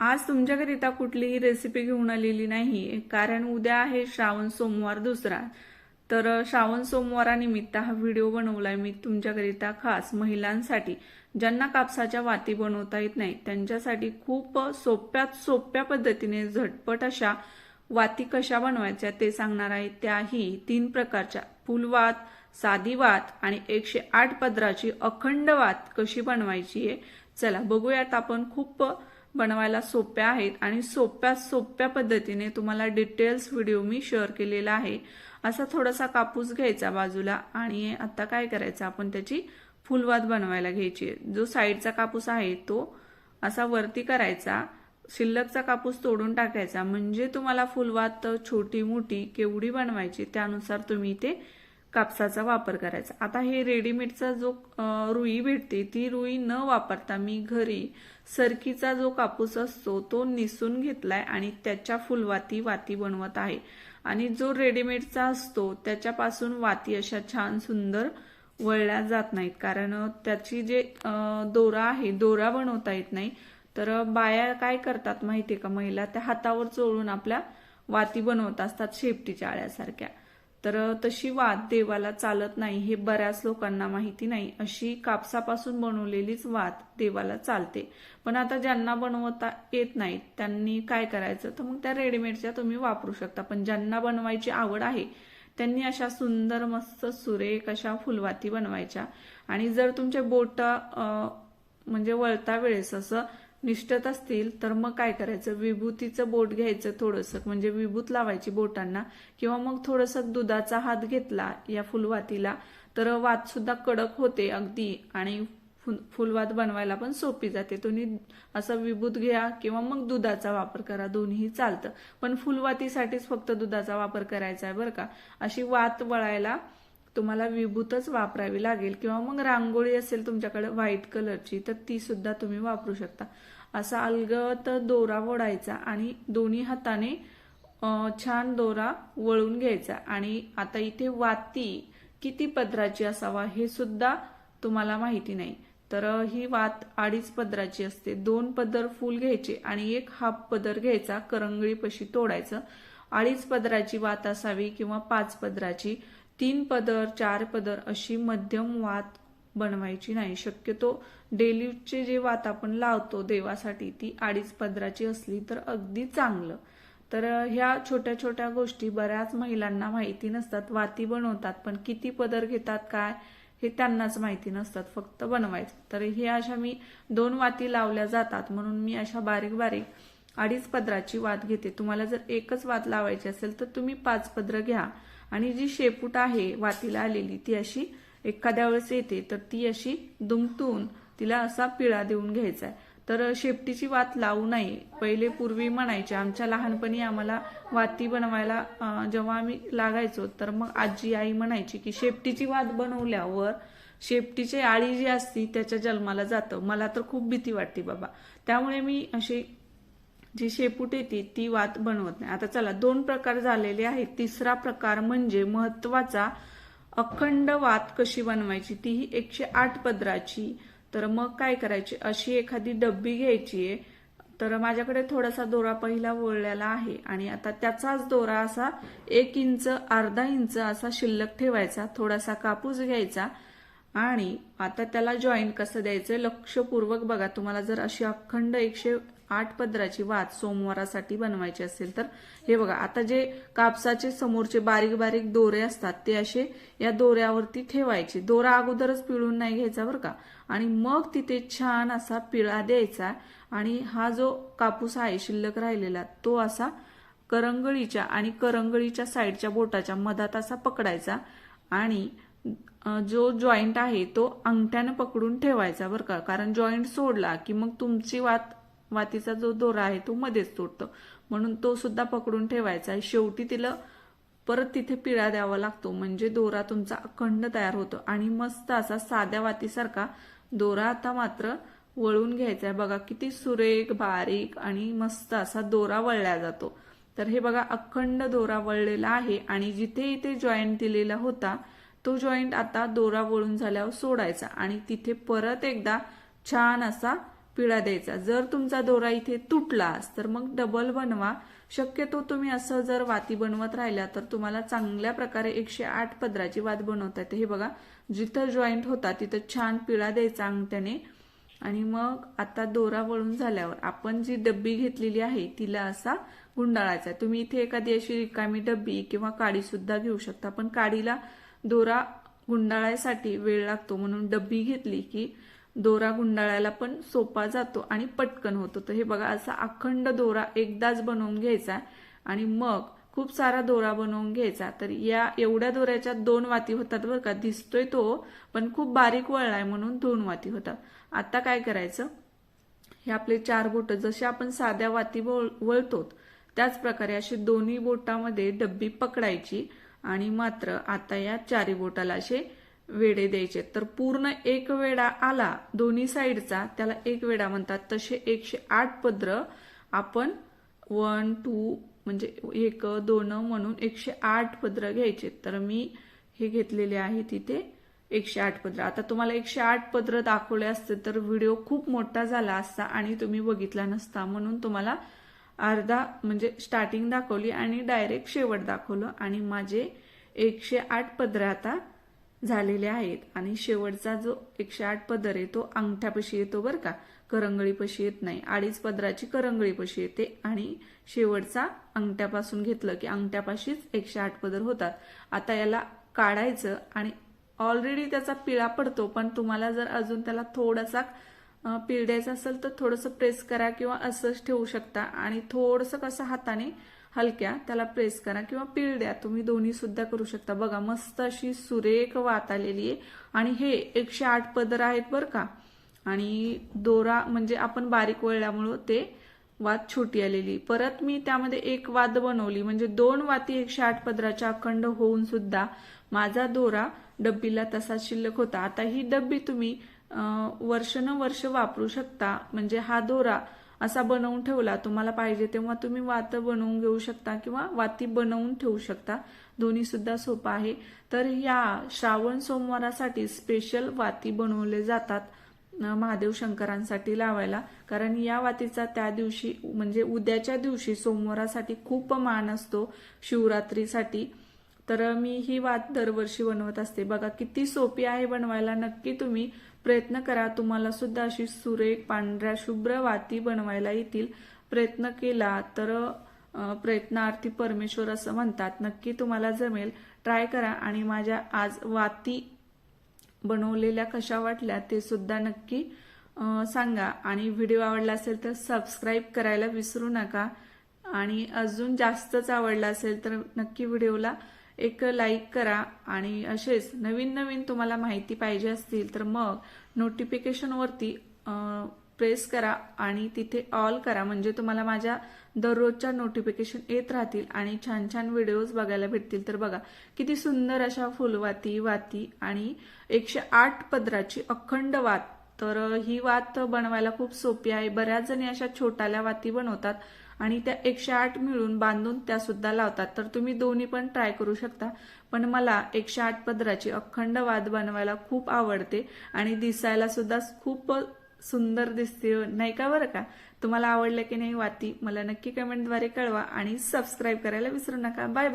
आज तुमच्याकरिता कुठलीही रेसिपी घेऊन आलेली नाही. कारण उद्या आहे श्रावण सोमवार दुसरा. तर श्रावण सोमवारानिमित्त हा व्हिडिओ बनवलाय मी तुमच्याकरिता खास महिलांसाठी. ज्यांना कापसाच्या वाती बनवता येत नाही त्यांच्यासाठी खूप सोप्यात सोप्या पद्धतीने झटपट अशा वाती कशा बनवायच्या ते सांगणार आहे. त्याही तीन प्रकारच्या. फुलवात साधी वात आणि एकशे आठ पदराची अखंड वात कशी बनवायची आहे? चला बघूयात आपण खूप बनवायला सोप्या आहेत आणि सोप्या सोप्या पद्धतीने तुम्हाला डिटेल्स व्हिडिओ मी शेअर केलेला आहे. असा थोडासा कापूस घ्यायचा बाजूला आणि आता काय करायचं? आपण त्याची फुलवात बनवायला घ्यायची जो साईडचा कापूस आहे तो असा वरती करायचा. शिल्लकचा कापूस तोडून टाकायचा. म्हणजे तुम्हाला फुलवात छोटी मोठी केवढी बनवायची त्यानुसार तुम्ही ते कापसाचा वापर करायचा. आता हे रेडीमेडचा जो रुई भेटते ती रुई न वापरता मी घरी सरकीचा जो कापूस असतो तो निसून घेतलाय आणि त्याच्या फुलवाती वाती बनवत आहे. आणि जो रेडीमेडचा असतो त्याच्यापासून वाती अशा छान सुंदर वळल्या जात नाहीत. कारण त्याची जे दोरा आहे दोरा बनवता येत नाही. तर बाया काय करतात माहितीये का महिला? त्या हातावर चोळून आपल्या वाती बनवत असतात शेपटीच्या आळ्यासारख्या. तर तशी वात देवाला चालत नाही हे बऱ्याच लोकांना माहिती नाही. अशी कापसापासून बनवलेलीच वात देवाला चालते. पण आता ज्यांना बनवता येत नाही त्यांनी काय करायचं? तर मग त्या रेडीमेडच्या तुम्ही वापरू शकता. पण ज्यांना बनवायची आवड आहे त्यांनी अशा सुंदर मस्त सुरेख अशा फुलवाती बनवायच्या. आणि जर तुमचे बोट म्हणजे वळता वेळेस असं निष्ठत असतील तर मग काय करायचं? विभूतीचं बोट घ्यायचं थोडंसं. म्हणजे विभूत लावायची बोटांना. किंवा मग थोडंसं दुधाचा हात घेतला या फुलवातीला तर वात सुद्धा कडक होते अगदी. आणि फुलवात बनवायला पण सोपी जाते. तुम्ही असं विभूत घ्या किंवा मग दुधाचा वापर करा. दोन्ही चालतं. पण फुलवातीसाठीच फक्त दुधाचा वापर करायचा आहे बरं का? अशी वात वळायला तुम्हाला विभूतच वापरावी लागेल किंवा मग रांगोळी असेल तुमच्याकडे व्हाईट कलरची तर ती सुद्धा तुम्ही वापरू शकता. असा अलगत दोरा वडायचा आणि दोन्ही हाताने छान दोरा वळून घ्यायचा. आणि आता इथे वाती किती पदराची असावा हे सुद्धा तुम्हाला माहिती नाही. तर ही वात अडीच पदराची असते. दोन पदर फुल घ्यायचे आणि एक हाफ पदर घ्यायचा करंगळीपशी तोडायचं. अडीच पदराची वात असावी किंवा पाच पदराची. तीन पदर चार पदर अशी मध्यम वात बनवायची नाही. शक्यतो डेलीचे जे वात आपण लावतो देवासाठी ती अडीच पदराची असली तर अगदी चांगलं. तर ह्या छोट्या छोट्या गोष्टी बऱ्याच महिलांना माहिती नसतात. वाती बनवतात पण किती पदर घेतात काय हे त्यांनाच माहिती नसतात. फक्त बनवायचं. तर हे अशा मी दोन वाती लावल्या जातात म्हणून मी अशा बारीक बारीक अडीच पदराची वात घेते. तुम्हाला जर एकच वात लावायची असेल तर तुम्ही पाच पदर घ्या. आणि जी शेपूट आहे वातीला आलेली ती अशी एखाद्या वेळेस येते तर ती अशी दुमतून तिला असा पिळा देऊन घ्यायचा आहे. तर शेपटीची वात लावू नये. पहिले पूर्वी म्हणायचे आमच्या लहानपणी आम्हाला वाती बनवायला जेव्हा आम्ही लागायचो तर मग आजी आई म्हणायची की शेपटीची वात बनवल्यावर शेपटीची आळी जी असती त्याच्या जन्माला जातं. मला तर खूप भीती वाटते बाबा. त्यामुळे मी अशी जी शेपूट येते ती वात बनवत नाही. आता चला दोन प्रकार झालेले आहेत. तिसरा प्रकार म्हणजे महत्त्वाचा अखंड वात कशी बनवायची ती ही एकशे आठ पदराची. तर मग काय करायची? अशी एखादी डब्बी घ्यायची आहे. तर माझ्याकडे थोडासा दोरा पहिला वळलेला आहे. आणि आता त्याचाच दोरा असा एक इंच अर्धा इंच असा शिल्लक ठेवायचा. थोडासा कापूस घ्यायचा. आणि आता त्याला जॉईन कसं द्यायचं? लक्षपूर्वक बघा. तुम्हाला जर अशी अखंड एकशे आठ पदराची वात सोमवारासाठी बनवायची असेल तर हे बघा आता जे कापसाचे समोरचे बारीक बारीक दोरे असतात ते असे या दोऱ्यावरती ठेवायचे. दोरा अगोदरच पिळून नाही घ्यायचा बरं का? आणि मग तिथे छान असा पिळा द्यायचा आणि हा जो कापूस आहे शिल्लक राहिलेला तो असा करंगळीच्या आणि करंगळीच्या साईडच्या बोटाच्या मधात असा पकडायचा आणि जो जॉईंट आहे तो अंगठ्यानं पकडून ठेवायचा बरं का? कारण जॉईंट सोडला की मग तुमची वात वातीचा जो दोरा आहे तो मध्येच तुटतो म्हणून तो सुद्धा पकडून ठेवायचा आहे. शेवटी तिला परत तिथे पिळा द्यावा लागतो. म्हणजे दोरा तुमचा अखंड तयार होतो. आणि मस्त असा साध्या वातीसारखा दोरा आता मात्र वळून घ्यायचा आहे. बघा किती सुरेख बारीक आणि मस्त असा दोरा वळला जातो. तर हे बघा अखंड दोरा वळलेला आहे. आणि जिथे इथे जॉईंट दिलेला होता तो जॉईंट आता दोरा वळून झाल्यावर सोडायचा. आणि तिथे परत एकदा छान असा पिळा द्यायचा. जर तुमचा दोरा इथे तुटलास तर मग डबल बनवा. शक्यतो तुम्ही असं जर वाती बनवत राहिल्या तर तुम्हाला चांगल्या प्रकारे एकशे आठ पदराची वात बनवता येते. हे बघा जिथं जॉईंट होता तिथं छान पिळा द्यायचा अंगठ्याने. आणि मग आता दोरा वळून झाल्यावर आपण जी डब्बी घेतलेली आहे तिला असा गुंडाळायचा. तुम्ही इथे एखादी अशी रिकामी डब्बी किंवा काडी सुद्धा घेऊ शकता पण काडीला दोरा गुंडाळायसाठी वेळ लागतो. म्हणून डब्बी घेतली की दोरा गुंडाळायला पण सोपा जातो आणि पटकन होतो. तर हे बघा असा अखंड दोरा एकदाच बनवून घ्यायचा आणि मग खूप सारा दोरा बनवून घ्यायचा. तर या एवढ्या दोऱ्याच्या दोन वाती होतात बरं का दिसतोय तो पण खूप बारीक वळलाय म्हणून दोन वाती होतात. आता काय करायचं? हे आपले चार बोट जसे आपण साध्या वाती वळ- वळतो त्याच प्रकारे अशी दोन्ही बोटामध्ये डब्बी पकडायची आणि मात्र आता या चारी बोटाला असे वेडे द्यायचे. तर पूर्ण एक वेडा आला दोन्ही साईडचा त्याला एक वेडा म्हणतात. तसे एकशे आठ पद्र आपण वन टू म्हणजे एक दोन म्हणून एकशे आठ पद्र घ्यायचे. तर मी हे घेतलेले आहे तिथे एकशे आठ पत्र आता तुम्हाला एकशे आठ पत्र दाखवले असते तर व्हिडिओ खूप मोठा झाला असता आणि तुम्ही बघितला नसता. म्हणून तुम्हाला अर्धा म्हणजे स्टार्टिंग दाखवली आणि डायरेक्ट शेवट दाखवलं. आणि माझे एकशे आठ पदर आता झालेले आहेत. आणि शेवटचा जो एकशे आठ पदर आहे तो अंगठ्यापाशी येतो बरं का. करंगळीपाशी येत नाही. अडीच पदराची करंगळीपाशी येते. आणि शेवटचा अंगठ्यापासून घेतलं की अंगठ्यापाशीच एकशे आठ पदर होतात. आता याला काढायचं आणि ऑलरेडी त्याचा पिळा पडतो पण तुम्हाला जर अजून त्याला थोडासा पिळ द्यायचा असेल तर थोडंसं प्रेस करा किंवा असंच ठेवू शकता. आणि थोडंसं कसं हाताने हलक्या त्याला प्रेस करा किंवा पिळ द्या. तुम्ही दोन्ही सुद्धा करू शकता. बघा मस्त अशी सुरेख वात आलेली आहे. आणि हे एकशे आठ पदर आहेत बरं का. आणि दोरा म्हणजे आपण बारीक वळल्यामुळं ते वात छोटी आलेली परत मी त्यामध्ये एक वाद बनवली. म्हणजे दोन वाती एकशे आठ पदराच्या अखंड होऊन सुद्धा माझा दोरा डब्बीला तसा शिल्लक होता. आता ही डब्बी तुम्ही वर्षानुवर्ष वापरू शकता. म्हणजे हा दोरा असा बनवून ठेवला तुम्हाला पाहिजे तेव्हा तुम्ही वात बनवून घेऊ शकता किंवा वाती बनवून ठेवू शकता. दोन्ही सुद्धा सोपं आहे. तर या श्रावण सोमवारासाठी स्पेशल वाती बनवले जातात महादेव शंकरांसाठी लावायला. कारण या वातीचा त्या दिवशी म्हणजे उद्याच्या दिवशी सोमवारासाठी खूप मान असतो शिवरात्रीसाठी. तर मी ही वात दरवर्षी बनवत असते. बघा किती सोपी आहे बनवायला. नक्की तुम्ही प्रयत्न करा. तुम्हाला सुद्धा अशी सुरेख पांढऱ्या शुभ्र वाती बनवायला येतील. प्रयत्न केला तर प्रयत्नार्थी परमेश्वर असं म्हणतात. नक्की तुम्हाला जमेल. ट्राय करा आणि माझ्या आज वाती बनवलेल्या कशा वाटल्या ते सुद्धा नक्की सांगा. आणि व्हिडिओ आवडला असेल तर सबस्क्राईब करायला विसरू नका. आणि अजून जास्तच आवडला असेल तर नक्की व्हिडिओला एक लाईक करा आणि असेच नवीन नवीन तुम्हाला माहिती पाहिजे असतील तर मग नोटिफिकेशनवरती प्रेस करा आणि तिथे ऑल करा. म्हणजे तुम्हाला माझ्या दररोजच्या नोटिफिकेशन येत राहतील आणि छान छान व्हिडिओज बघायला भेटतील. तर बघा किती सुंदर अशा फुलवाती वाती आणि एकशे आठ पदराची अखंड वात. तर ही वात बनवायला खूप सोपी आहे. बऱ्याच जणी अशा छोट्याल्या वाती बनवतात. आणि त्या एकशे आठ मिळून बांधून त्या सुद्धा लावतात. तर तुम्ही दोन्ही पण ट्राय करू शकता. पण मला एकशे आठ पदराची अखंड वाद बनवायला खूप आवडते आणि दिसायला सुद्धा खूप सुंदर दिसते. नाही का बरं का? तुम्हाला आवडलं की नाही वाती मला नक्की कमेंटद्वारे कळवा आणि सबस्क्राईब करायला विसरू नका. बाय